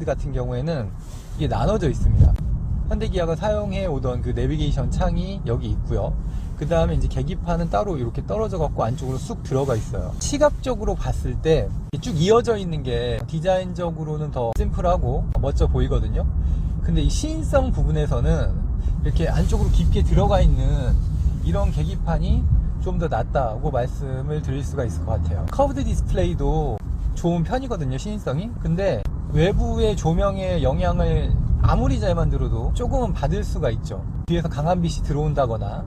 하이브리드 같은 경우에는 이게 나눠져 있습니다. 현대기아가 사용해 오던 그 내비게이션 창이 여기 있고요. 그 다음에 이제 계기판은 따로 이렇게 떨어져 갖고 안쪽으로 쑥 들어가 있어요. 시각적으로 봤을 때 쭉 이어져 있는 게 디자인적으로는 더 심플하고 멋져 보이거든요. 근데 이 시인성 부분에서는 이렇게 안쪽으로 깊게 들어가 있는 이런 계기판이 좀 더 낫다고 말씀을 드릴 수가 있을 것 같아요. 커브드 디스플레이도 좋은 편이거든요, 시인성이. 근데 외부의 조명의 영향을 아무리 잘 만들어도 조금은 받을 수가 있죠. 뒤에서 강한 빛이 들어온다거나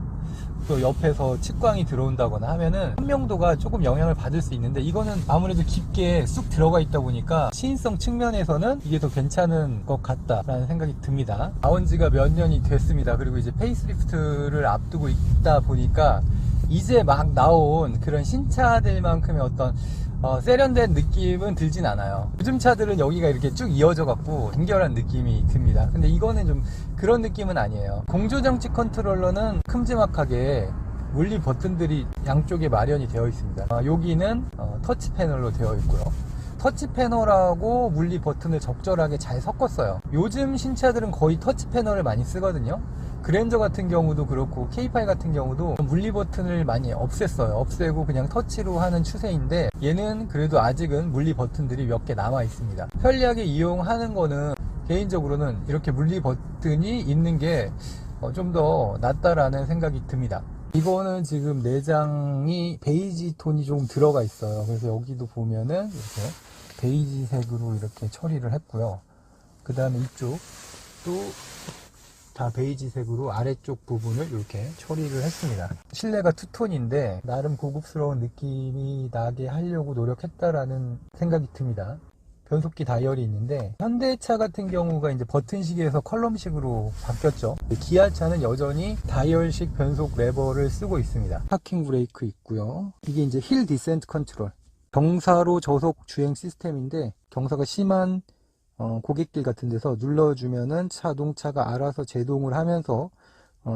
또 옆에서 측광이 들어온다거나 하면은 선명도가 조금 영향을 받을 수 있는데 이거는 아무래도 깊게 쑥 들어가 있다 보니까 시인성 측면에서는 이게 더 괜찮은 것 같다라는 생각이 듭니다. 나온 지가 몇 년이 됐습니다. 그리고 이제 페이스리프트를 앞두고 있다 보니까 이제 막 나온 그런 신차들만큼의 어떤 어, 세련된 느낌은 들진 않아요. 요즘 차들은 여기가 이렇게 쭉 이어져 갖고 간결한 느낌이 듭니다. 근데 이거는 좀 그런 느낌은 아니에요. 공조정치 컨트롤러는 큼지막하게 물리 버튼들이 양쪽에 마련이 되어 있습니다. 어, 여기는 어, 터치 패널로 되어 있고요. 터치 패널하고 물리 버튼을 적절하게 잘 섞었어요. 요즘 신차들은 거의 터치 패널을 많이 쓰거든요. 그랜저 같은 경우도 그렇고 K8 같은 경우도 물리 버튼을 많이 없앴어요. 없애고 그냥 터치로 하는 추세인데 얘는 그래도 아직은 물리 버튼들이 몇 개 남아 있습니다. 편리하게 이용하는 거는 개인적으로는 이렇게 물리 버튼이 있는 게 좀 더 낫다라는 생각이 듭니다. 이거는 지금 내장이 베이지 톤이 조금 들어가 있어요. 그래서 여기도 보면은 이렇게 베이지색으로 이렇게 처리를 했고요. 그 다음에 이쪽 또 다 베이지색으로 아래쪽 부분을 이렇게 처리를 했습니다. 실내가 투톤인데 나름 고급스러운 느낌이 나게 하려고 노력했다라는 생각이 듭니다. 변속기 다이얼이 있는데 현대차 같은 경우가 이제 버튼식에서 컬럼식으로 바뀌었죠. 기아차는 여전히 다이얼식 변속 레버를 쓰고 있습니다. 파킹 브레이크 있고요. 이게 이제 힐 디센트 컨트롤. 경사로 저속 주행 시스템인데 경사가 심한 어, 고객길 같은 데서 눌러주면은 자동차가 알아서 제동을 하면서 어,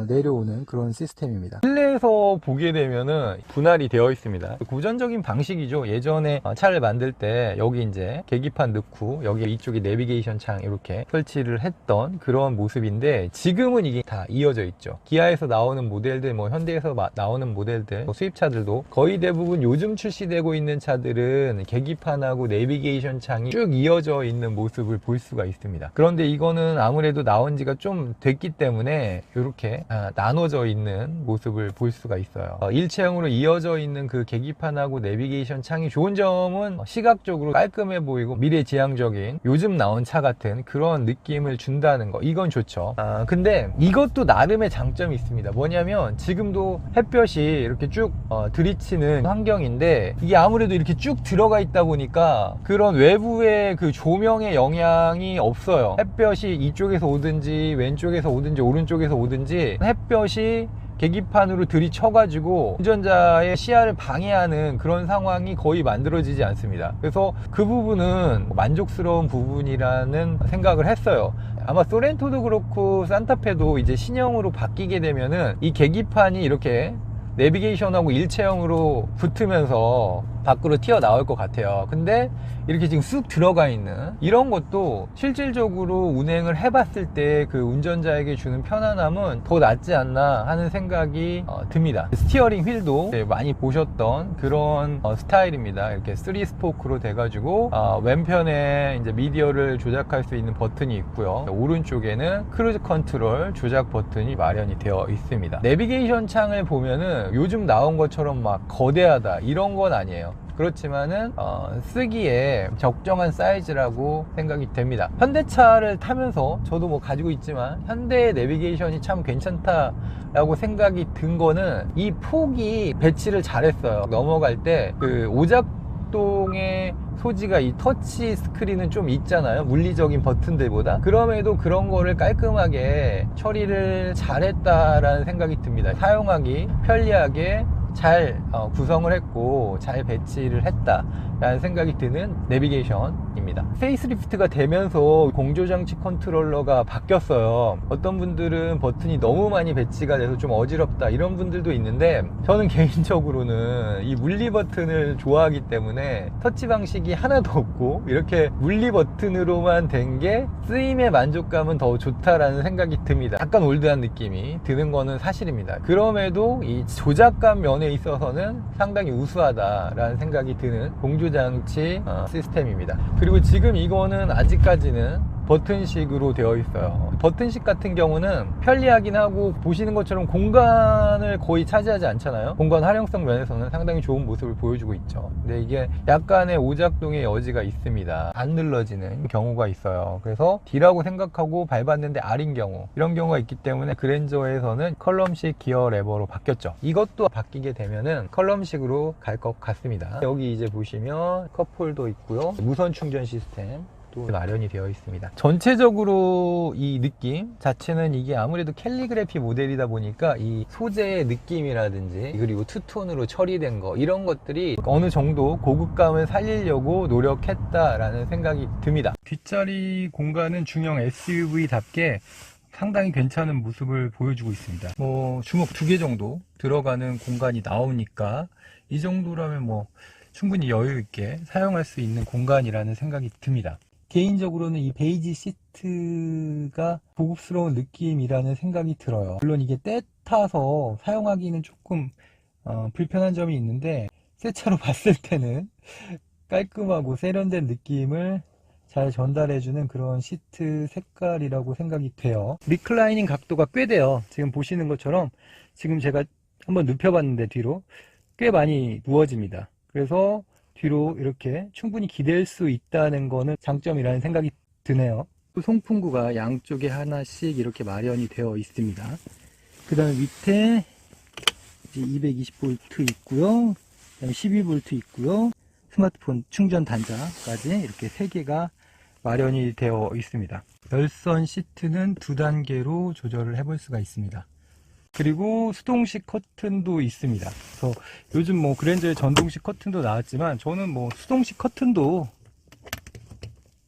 내려오는 그런 시스템입니다. 실내에서 보게 되면은 분할이 되어 있습니다. 고전적인 방식이죠. 예전에 어, 차를 만들 때 여기 이제 계기판 넣고 여기 이쪽에 내비게이션 창 이렇게 설치를 했던 그런 모습인데 지금은 이게 다 이어져 있죠. 기아에서 나오는 모델들, 뭐 현대에서 마- 나오는 모델들, 뭐 수입차들도 거의 대부분 요즘 출시되고 있는 차들은 계기판하고 내비게이션 창이 쭉 이어져 있는 모습을 볼 수가 있습니다. 그런데 이거는 아무래도 나온 지가 좀 됐기 때문에 이렇게 아, 나눠져 있는 모습을 볼 수가 있어요. 어, 일체형으로 이어져 있는 그 계기판하고 내비게이션 창이 좋은 점은 시각적으로 깔끔해 보이고 미래지향적인 요즘 나온 차 같은 그런 느낌을 준다는 거 이건 좋죠. 아, 근데 이것도 나름의 장점이 있습니다. 뭐냐면 지금도 햇볕이 이렇게 쭉 어, 들이치는 환경인데 이게 아무래도 이렇게 쭉 들어가 있다 보니까 그런 외부의 그 조명의 영향이 없어요. 햇볕이 이쪽에서 오든지 왼쪽에서 오든지 오른쪽에서 오든지 햇볕이 계기판으로 들이쳐가지고 운전자의 시야를 방해하는 그런 상황이 거의 만들어지지 않습니다. 그래서 그 부분은 만족스러운 부분이라는 생각을 했어요. 아마 소렌토도 그렇고 산타페도 이제 신형으로 바뀌게 되면은 이 계기판이 이렇게 내비게이션하고 일체형으로 붙으면서 밖으로 튀어나올 것 같아요. 근데 이렇게 지금 쑥 들어가 있는 이런 것도 실질적으로 운행을 해봤을 때 그 운전자에게 주는 편안함은 더 낫지 않나 하는 생각이 어, 듭니다. 스티어링 휠도 많이 보셨던 그런 어, 스타일입니다. 이렇게 3 스포크로 돼가지고 어, 왼편에 이제 미디어를 조작할 수 있는 버튼이 있고요. 오른쪽에는 크루즈 컨트롤 조작 버튼이 마련이 되어 있습니다. 내비게이션 창을 보면은 요즘 나온 것처럼 막 거대하다 이런 건 아니에요. 그렇지만은 어, 쓰기에 적정한 사이즈라고 생각이 됩니다. 현대차를 타면서 저도 뭐 가지고 있지만 현대 내비게이션이 참 괜찮다라고 생각이 든 거는 이 폭이 배치를 잘했어요. 넘어갈 때 그 오작동의 소지가 이 터치 스크린은 좀 있잖아요. 물리적인 버튼들보다. 그럼에도 그런 거를 깔끔하게 처리를 잘했다라는 생각이 듭니다. 사용하기 편리하게 잘 어, 구성을 했고 잘 배치를 했다 라는 생각이 드는 내비게이션 입니다. 페이스리프트가 되면서 공조장치 컨트롤러가 바뀌었어요. 어떤 분들은 버튼이 너무 많이 배치가 돼서 좀 어지럽다 이런 분들도 있는데 저는 개인적으로는 이 물리 버튼을 좋아하기 때문에 터치 방식이 하나도 없고 이렇게 물리 버튼으로만 된 게 쓰임의 만족감은 더 좋다라는 생각이 듭니다. 약간 올드한 느낌이 드는 거는 사실입니다. 그럼에도 이 조작감 면에 있어서는 상당히 우수하다라는 생각이 드는 공조 장치 어, 시스템입니다. 그리고 지금 이거는 아직까지는 버튼식으로 되어 있어요. 버튼식 같은 경우는 편리하긴 하고 보시는 것처럼 공간을 거의 차지하지 않잖아요. 공간 활용성 면에서는 상당히 좋은 모습을 보여주고 있죠. 근데 이게 약간의 오작동의 여지가 있습니다. 안 눌러지는 경우가 있어요. 그래서 D라고 생각하고 밟았는데 R인 경우 이런 경우가 있기 때문에 그랜저에서는 컬럼식 기어 레버로 바뀌었죠. 이것도 바뀌게 되면은 컬럼식으로 갈 것 같습니다. 여기 이제 보시면 컵홀더 있고요. 무선 충전 시스템 또 마련이 되어 있습니다. 전체적으로 이 느낌 자체는 이게 아무래도 캘리그래피 모델이다 보니까 이 소재의 느낌이라든지 그리고 투톤으로 처리된 거 이런 것들이 어느 정도 고급감을 살리려고 노력했다라는 생각이 듭니다. 뒷자리 공간은 중형 SUV답게 상당히 괜찮은 모습을 보여주고 있습니다. 뭐 주먹 두 개 정도 들어가는 공간이 나오니까 이 정도라면 뭐 충분히 여유 있게 사용할 수 있는 공간이라는 생각이 듭니다. 개인적으로는 이 베이지 시트가 고급스러운 느낌이라는 생각이 들어요. 물론 이게 때 타서 사용하기는 조금 어, 불편한 점이 있는데 새 차로 봤을 때는 깔끔하고 세련된 느낌을 잘 전달해주는 그런 시트 색깔이라고 생각이 돼요. 리클라이닝 각도가 꽤 돼요. 지금 보시는 것처럼 지금 제가 한번 눕혀봤는데 뒤로 꽤 많이 누워집니다. 그래서 뒤로 이렇게 충분히 기댈 수 있다는 거는 장점이라는 생각이 드네요. 송풍구가 양쪽에 하나씩 이렇게 마련이 되어 있습니다. 그 다음에 밑에 220V 있고요. 그다음에 12V 있고요. 스마트폰 충전 단자까지 이렇게 세 개가 마련이 되어 있습니다. 열선 시트는 두 단계로 조절을 해볼 수가 있습니다. 그리고 수동식 커튼도 있습니다. 그래서 요즘 뭐 그랜저의 전동식 커튼도 나왔지만 저는 뭐 수동식 커튼도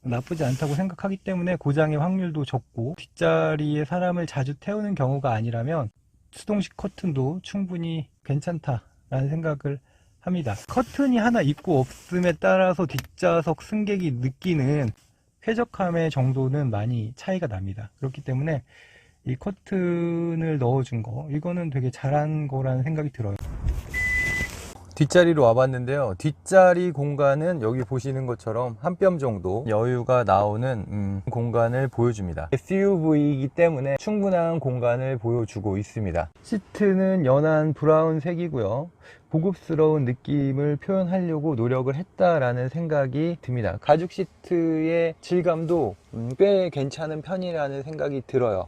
나쁘지 않다고 생각하기 때문에 고장의 확률도 적고 뒷자리에 사람을 자주 태우는 경우가 아니라면 수동식 커튼도 충분히 괜찮다라는 생각을 합니다. 커튼이 하나 있고 없음에 따라서 뒷좌석 승객이 느끼는 쾌적함의 정도는 많이 차이가 납니다. 그렇기 때문에 이 커튼을 넣어준 거 이거는 되게 잘한 거라는 생각이 들어요. 뒷자리로 와봤는데요. 뒷자리 공간은 여기 보시는 것처럼 한 뼘 정도 여유가 나오는 음, 공간을 보여줍니다. SUV이기 때문에 충분한 공간을 보여주고 있습니다. 시트는 연한 브라운 색이고요. 고급스러운 느낌을 표현하려고 노력을 했다라는 생각이 듭니다. 가죽 시트의 질감도 음, 꽤 괜찮은 편이라는 생각이 들어요.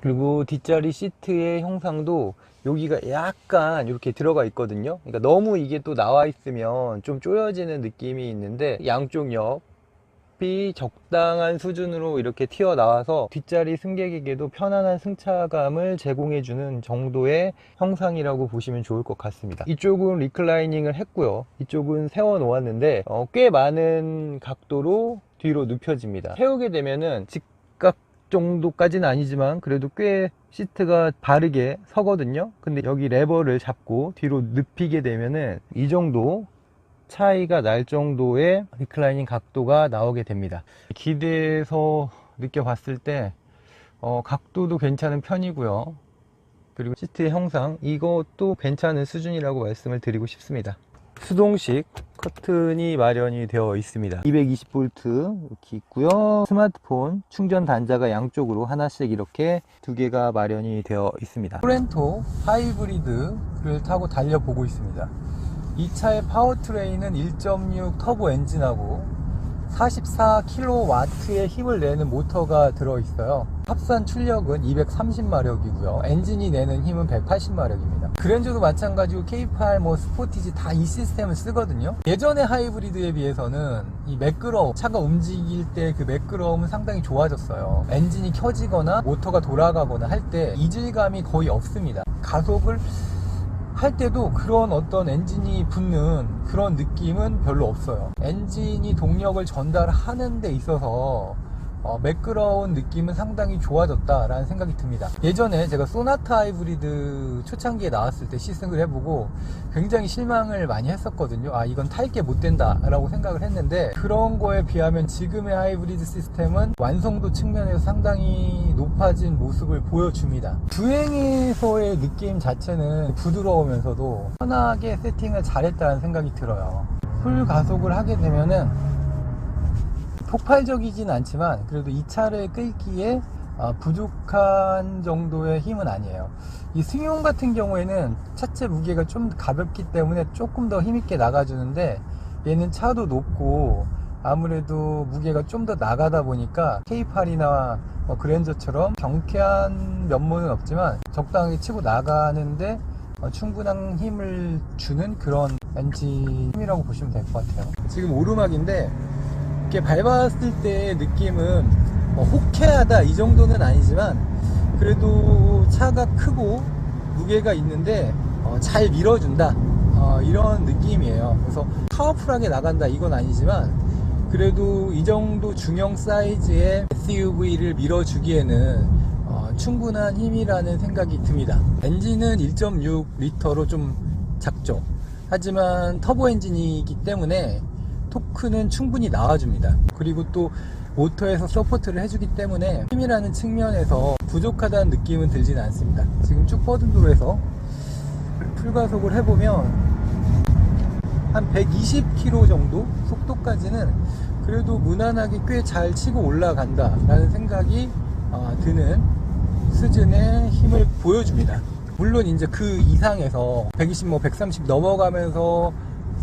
그리고 뒷자리 시트의 형상도 여기가 약간 이렇게 들어가 있거든요. 그러니까 너무 이게 또 나와 있으면 좀 쪼여지는 느낌이 있는데 양쪽 옆이 적당한 수준으로 이렇게 튀어나와서 뒷자리 승객에게도 편안한 승차감을 제공해주는 정도의 형상이라고 보시면 좋을 것 같습니다. 이쪽은 리클라이닝을 했고요. 이쪽은 세워 놓았는데 어, 꽤 많은 각도로 뒤로 눕혀집니다. 세우게 되면은 직각 정도까지는 아니지만 그래도 꽤 시트가 바르게 서거든요. 근데 여기 레버를 잡고 뒤로 눕히게 되면은 이 정도 차이가 날 정도의 리클라이닝 각도가 나오게 됩니다. 기대에서 느껴봤을 때 어, 각도도 괜찮은 편이고요. 그리고 시트의 형상 이것도 괜찮은 수준이라고 말씀을 드리고 싶습니다. 수동식 커튼이 마련이 되어 있습니다. 220V 이렇게 있고요. 스마트폰 충전 단자가 양쪽으로 하나씩 이렇게 두 개가 마련이 되어 있습니다. 토렌토 하이브리드를 타고 달려보고 있습니다. 이 차의 파워트레인은 1.6 터보 엔진하고 44kW의 힘을 내는 모터가 들어있어요. 합산 출력은 230마력이고요. 엔진이 내는 힘은 180마력입니다. 그랜저도 마찬가지고 K8, 뭐 스포티지 다 이 시스템을 쓰거든요. 예전의 하이브리드에 비해서는 이 매끄러움, 차가 움직일 때 그 매끄러움은 상당히 좋아졌어요. 엔진이 켜지거나 모터가 돌아가거나 할 때 이질감이 거의 없습니다. 가속을 탈 때도 그런 어떤 엔진이 붙는 그런 느낌은 별로 없어요. 엔진이 동력을 전달하는 데 있어서 어, 매끄러운 느낌은 상당히 좋아졌다라는 생각이 듭니다. 예전에 제가 소나타 하이브리드 초창기에 나왔을 때 시승을 해보고 굉장히 실망을 많이 했었거든요. 아, 이건 탈 게 못 된다라고 생각을 했는데 그런 거에 비하면 지금의 하이브리드 시스템은 완성도 측면에서 상당히 높아진 모습을 보여줍니다. 주행에서의 느낌 자체는 부드러우면서도 편하게 세팅을 잘했다는 생각이 들어요. 풀 가속을 하게 되면은 폭발적이진 않지만 그래도 이 차를 끌기에 아, 부족한 정도의 힘은 아니에요. 이 승용 같은 경우에는 차체 무게가 좀 가볍기 때문에 조금 더 힘있게 나가주는데 얘는 차도 높고 아무래도 무게가 좀 더 나가다 보니까 K8이나 뭐 그랜저처럼 경쾌한 면모는 없지만 적당히 치고 나가는데 어, 충분한 힘을 주는 그런 엔진이라고 보시면 될 것 같아요. 지금 오르막인데 이렇게 밟았을 때의 느낌은 뭐 호쾌하다 이 정도는 아니지만 그래도 차가 크고 무게가 있는데 어, 잘 밀어준다. 어, 이런 느낌이에요. 그래서 파워풀하게 나간다 이건 아니지만 그래도 이 정도 중형 사이즈의 SUV를 밀어주기에는 어, 충분한 힘이라는 생각이 듭니다. 엔진은 1.6L로 좀 작죠. 하지만 터보 엔진이기 때문에 토크는 충분히 나와줍니다. 그리고 또 모터에서 서포트를 해주기 때문에 힘이라는 측면에서 부족하다는 느낌은 들진 않습니다. 지금 쭉 뻗은 도로에서 풀가속을 해보면 한 120km 정도 속도까지는 그래도 무난하게 꽤 잘 치고 올라간다 라는 생각이 어, 드는 수준의 힘을 보여줍니다. 물론 이제 그 이상에서 120, 뭐 130 넘어가면서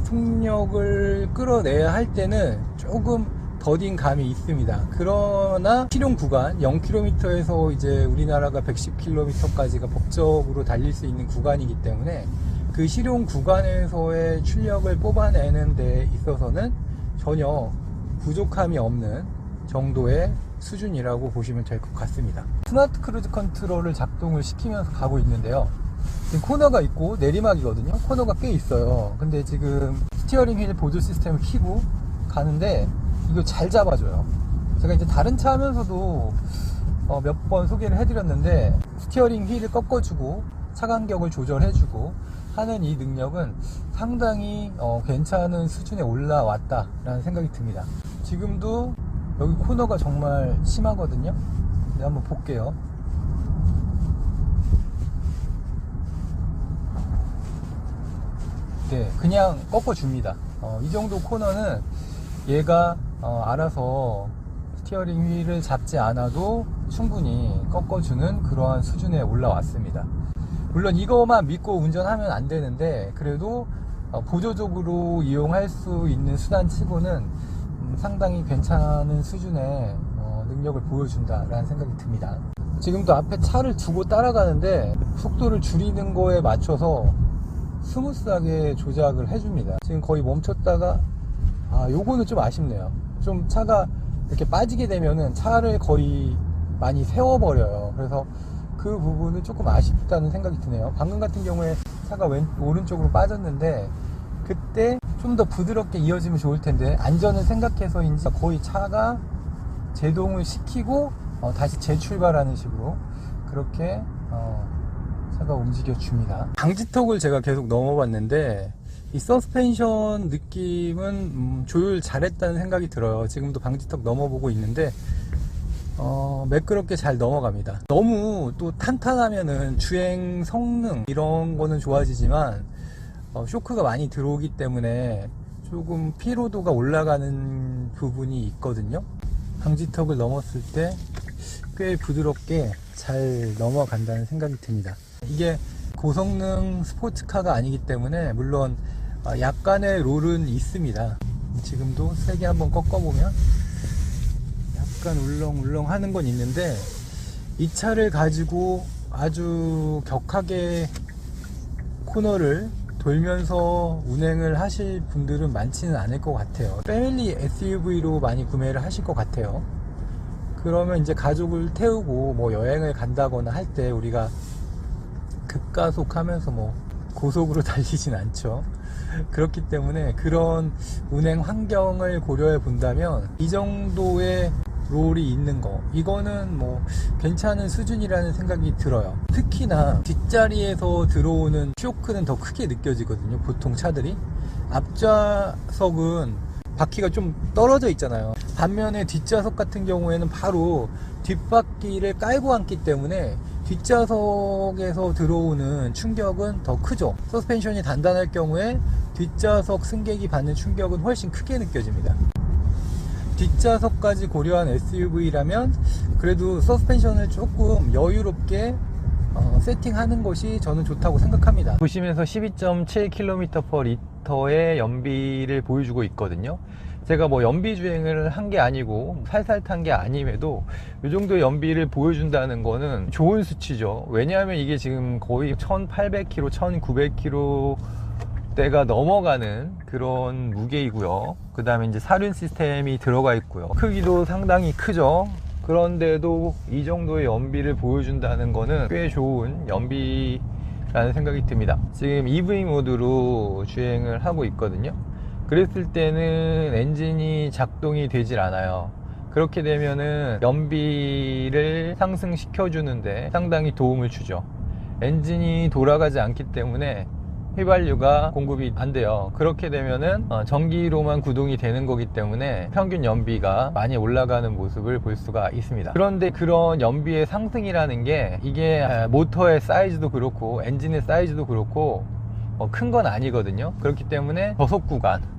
속력을 끌어내야 할 때는 조금 더딘 감이 있습니다. 그러나 실용 구간 0km에서 이제 우리나라가 110km까지가 법적으로 달릴 수 있는 구간이기 때문에 그 실용 구간에서의 출력을 뽑아내는 데 있어서는 전혀 부족함이 없는 정도의 수준이라고 보시면 될 것 같습니다. 스마트 크루즈 컨트롤을 작동을 시키면서 가고 있는데요. 지금 코너가 있고 내리막이거든요. 코너가 꽤 있어요. 근데 지금 스티어링 휠 보조 시스템을 키고 가는데 이거 잘 잡아줘요. 제가 이제 다른 차 하면서도 어, 몇 번 소개를 해드렸는데 스티어링 휠을 꺾어주고 차 간격을 조절해주고 하는 이 능력은 상당히 어, 괜찮은 수준에 올라왔다라는 생각이 듭니다. 지금도 여기 코너가 정말 심하거든요. 네, 한번 볼게요. 네, 그냥 꺾어줍니다. 어, 이 정도 코너는 얘가 어, 알아서 스티어링 휠을 잡지 않아도 충분히 꺾어주는 그러한 수준에 올라왔습니다. 물론 이거만 믿고 운전하면 안 되는데 그래도 어, 보조적으로 이용할 수 있는 수단 치고는 음, 상당히 괜찮은 수준의 어, 능력을 보여준다라는 생각이 듭니다. 지금도 앞에 차를 두고 따라가는데 속도를 줄이는 거에 맞춰서 스무스하게 조작을 해줍니다. 지금 거의 멈췄다가 아 요거는 좀 아쉽네요. 좀 차가 이렇게 빠지게 되면은 차를 거의 많이 세워버려요. 그래서 그 부분은 조금 아쉽다는 생각이 드네요. 방금 같은 경우에 차가 왼 오른쪽으로 빠졌는데 그때 좀 더 부드럽게 이어지면 좋을 텐데 안전을 생각해서인지 거의 차가 제동을 시키고 어, 다시 재출발하는 식으로 그렇게 어, 차가 움직여 줍니다. 방지턱을 제가 계속 넘어봤는데 이 서스펜션 느낌은 음, 조율 잘했다는 생각이 들어요. 지금도 방지턱 넘어보고 있는데 어, 매끄럽게 잘 넘어갑니다. 너무 또 탄탄하면은 주행 성능 이런 거는 좋아지지만 어, 쇼크가 많이 들어오기 때문에 조금 피로도가 올라가는 부분이 있거든요. 방지턱을 넘었을 때 꽤 부드럽게 잘 넘어간다는 생각이 듭니다. 이게 고성능 스포츠카가 아니기 때문에 물론 어, 약간의 롤은 있습니다. 지금도 세게 한번 꺾어보면 약간 울렁울렁 하는 건 있는데 이 차를 가지고 아주 격하게 코너를 돌면서 운행을 하실 분들은 많지는 않을 것 같아요. 패밀리 SUV로 많이 구매를 하실 것 같아요. 그러면 이제 가족을 태우고 뭐 여행을 간다거나 할 때 우리가 급가속하면서 뭐 고속으로 달리진 않죠. 그렇기 때문에 그런 운행 환경을 고려해 본다면 이 정도의 롤이 있는 거 이거는 뭐 괜찮은 수준이라는 생각이 들어요. 특히나 뒷자리에서 들어오는 쇼크는 더 크게 느껴지거든요 보통 차들이. 앞좌석은 바퀴가 좀 떨어져 있잖아요. 반면에 뒷좌석 같은 경우에는 바로 뒷바퀴를 깔고 앉기 때문에 뒷좌석에서 들어오는 충격은 더 크죠 서스펜션이 단단할 경우에 뒷좌석 승객이 받는 충격은 훨씬 크게 느껴집니다 뒷좌석까지 고려한 SUV라면 그래도 서스펜션을 조금 여유롭게 어, 세팅하는 것이 저는 좋다고 생각합니다. 보시면서 12.7km/L의 연비를 보여주고 있거든요. 제가 뭐 연비 주행을 한 게 아니고 살살 탄 게 아님에도 이 정도 연비를 보여준다는 거는 좋은 수치죠. 왜냐하면 이게 지금 거의 1800km, 1900km 대가 넘어가는 그런 무게이고요. 그 다음에 이제 사륜 시스템이 들어가 있고요. 크기도 상당히 크죠. 그런데도 이 정도의 연비를 보여준다는 거는 꽤 좋은 연비 라는 생각이 듭니다. 지금 EV 모드로 주행을 하고 있거든요. 그랬을 때는 엔진이 작동이 되질 않아요. 그렇게 되면은 연비를 상승시켜 주는데 상당히 도움을 주죠. 엔진이 돌아가지 않기 때문에 휘발유가 공급이 안 돼요. 그렇게 되면은 어, 전기로만 구동이 되는 거기 때문에 평균 연비가 많이 올라가는 모습을 볼 수가 있습니다. 그런데 그런 연비의 상승이라는 게 이게 모터의 사이즈도 그렇고 엔진의 사이즈도 그렇고 어, 큰건 아니거든요. 그렇기 때문에 저속 구간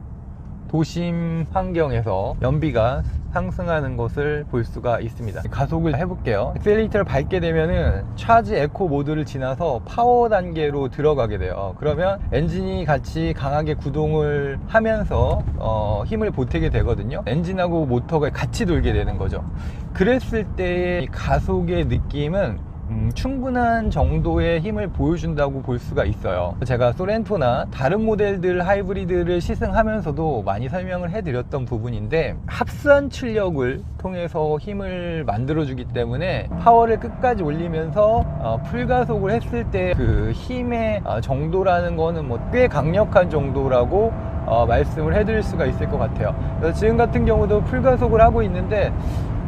도심 환경에서 연비가 상승하는 것을 볼 수가 있습니다. 가속을 해볼게요. 엑셀레이터를 밟게 되면은 차지 에코 모드를 지나서 파워 단계로 들어가게 돼요. 그러면 엔진이 같이 강하게 구동을 하면서 어, 힘을 보태게 되거든요. 엔진하고 모터가 같이 돌게 되는 거죠. 그랬을 때의 가속의 느낌은 음, 충분한 정도의 힘을 보여준다고 볼 수가 있어요. 제가 소렌토나 다른 모델들 하이브리드를 시승하면서도 많이 설명을 해드렸던 부분인데 합산 출력을 통해서 힘을 만들어 주기 때문에 파워를 끝까지 올리면서 어, 풀가속을 했을 때 그 힘의 어, 정도라는 거는 뭐 꽤 강력한 정도라고 어, 말씀을 해드릴 수가 있을 것 같아요. 지금 같은 경우도 풀가속을 하고 있는데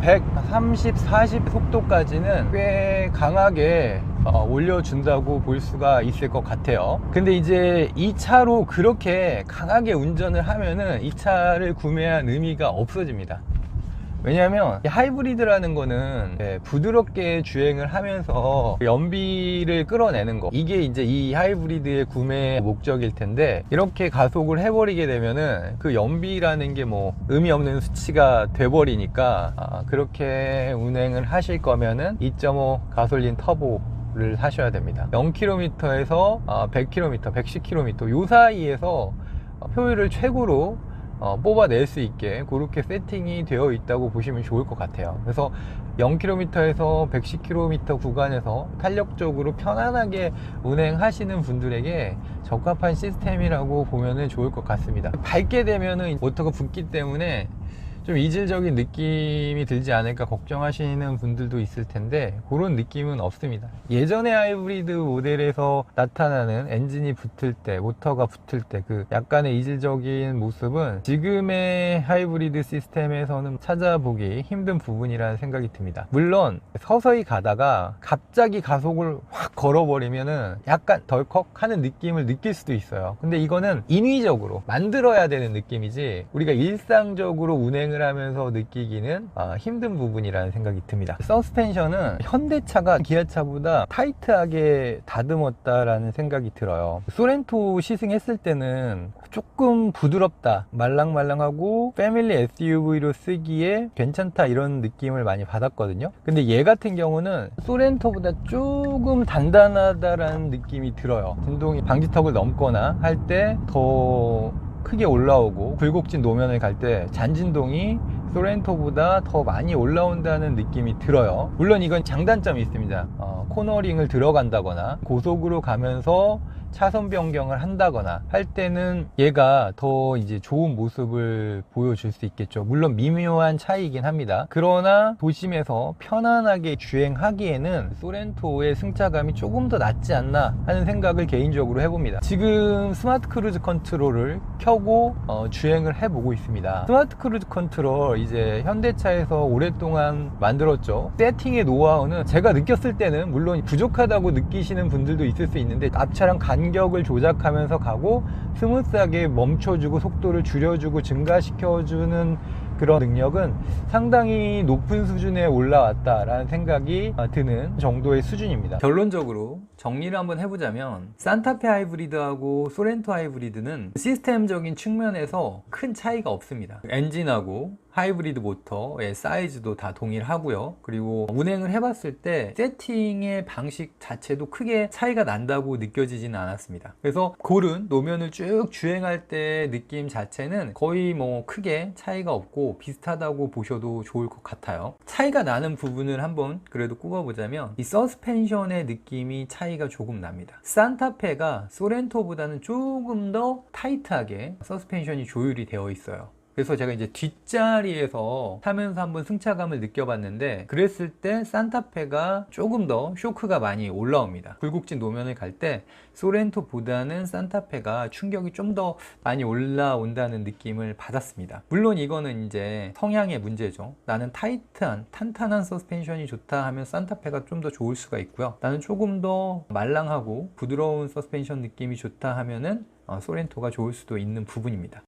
130, 40 속도까지는 꽤 강하게 어, 올려준다고 볼 수가 있을 것 같아요. 근데 이제 이 차로 그렇게 강하게 운전을 하면은 이 차를 구매한 의미가 없어집니다 왜냐하면 하이브리드라는 거는 네, 부드럽게 주행을 하면서 연비를 끌어내는 거. 이게 이제 이 하이브리드의 구매 목적일 텐데 이렇게 가속을 해버리게 되면은 그 연비라는 게 뭐 의미 없는 수치가 돼버리니까 아, 그렇게 운행을 하실 거면은 2.5 가솔린 터보 를 하셔야 됩니다. 0km에서 100km, 110km 요 사이에서 효율을 최고로 어, 뽑아낼 수 있게 그렇게 세팅이 되어 있다고 보시면 좋을 것 같아요. 그래서 0km에서 110km 구간에서 탄력적으로 편안하게 운행하시는 분들에게 적합한 시스템이라고 보면 좋을 것 같습니다. 밝게 되면 은 모터가 붙기 때문에 좀 이질적인 느낌이 들지 않을까 걱정하시는 분들도 있을 텐데 그런 느낌은 없습니다. 예전의 하이브리드 모델에서 나타나는 엔진이 붙을 때 모터가 붙을 때 그 약간의 이질적인 모습은 지금의 하이브리드 시스템에서는 찾아보기 힘든 부분이라는 생각이 듭니다. 물론 서서히 가다가 갑자기 가속을 확 걸어버리면은 약간 덜컥 하는 느낌을 느낄 수도 있어요. 근데 이거는 인위적으로 만들어야 되는 느낌이지 우리가 일상적으로 운행 주행을 하면서 느끼기는 아, 힘든 부분이라는 생각이 듭니다. 서스펜션은 현대차가 기아차보다 타이트하게 다듬었다라는 생각이 들어요. 소렌토 시승했을 때는 조금 부드럽다 말랑말랑하고 패밀리 SUV로 쓰기에 괜찮다 이런 느낌을 많이 받았거든요. 근데 얘 같은 경우는 소렌토보다 조금 단단하다라는 느낌이 들어요. 진동이 방지턱을 넘거나 할 때 더 크게 올라오고 굴곡진 노면을 갈 때 잔진동이 소렌토보다 더 많이 올라온다는 느낌이 들어요 물론 이건 장단점이 있습니다 어, 코너링을 들어간다거나 고속으로 가면서 차선 변경을 한다거나 할 때는 얘가 더 이제 좋은 모습을 보여줄 수 있겠죠. 물론 미묘한 차이긴 합니다. 그러나 도심에서 편안하게 주행하기에는 소렌토의 승차감이 조금 더 낫지 않나 하는 생각을 개인적으로 해봅니다. 지금 스마트 크루즈 컨트롤을 켜고 어, 주행을 해보고 있습니다. 스마트 크루즈 컨트롤 이제 현대차에서 오랫동안 만들었죠. 세팅의 노하우는 제가 느꼈을 때는 물론 부족하다고 느끼시는 분들도 있을 수 있는데 앞차랑 간격을 조작하면서 가고 스무스하게 멈춰주고 속도를 줄여주고 증가시켜주는 그런 능력은 상당히 높은 수준에 올라왔다라는 생각이 아, 드는 정도의 수준입니다. 결론적으로 정리를 한번 해보자면 산타페 하이브리드하고 소렌토 하이브리드는 시스템적인 측면에서 큰 차이가 없습니다. 엔진하고 하이브리드 모터의 사이즈도 다 동일하고요. 그리고 운행을 해봤을 때 세팅의 방식 자체도 크게 차이가 난다고 느껴지지는 않았습니다. 그래서 고른 노면을 쭉 주행할 때 느낌 자체는 거의 뭐 크게 차이가 없고 비슷하다고 보셔도 좋을 것 같아요. 차이가 나는 부분을 한번 그래도 꼽아보자면 이 서스펜션의 느낌이 차이가 조금 납니다. 산타페가 소렌토보다는 조금 더 타이트하게 서스펜션이 조율이 되어 있어요. 그래서 제가 이제 뒷자리에서 타면서 한번 승차감을 느껴봤는데 그랬을 때 산타페가 조금 더 쇼크가 많이 올라옵니다. 굴곡진 노면을 갈 때 소렌토보다는 산타페가 충격이 좀 더 많이 올라온다는 느낌을 받았습니다. 물론 이거는 이제 성향의 문제죠. 나는 타이트한 탄탄한 서스펜션이 좋다 하면 산타페가 좀 더 좋을 수가 있고요. 나는 조금 더 말랑하고 부드러운 서스펜션 느낌이 좋다 하면은 어, 소렌토가 좋을 수도 있는 부분입니다.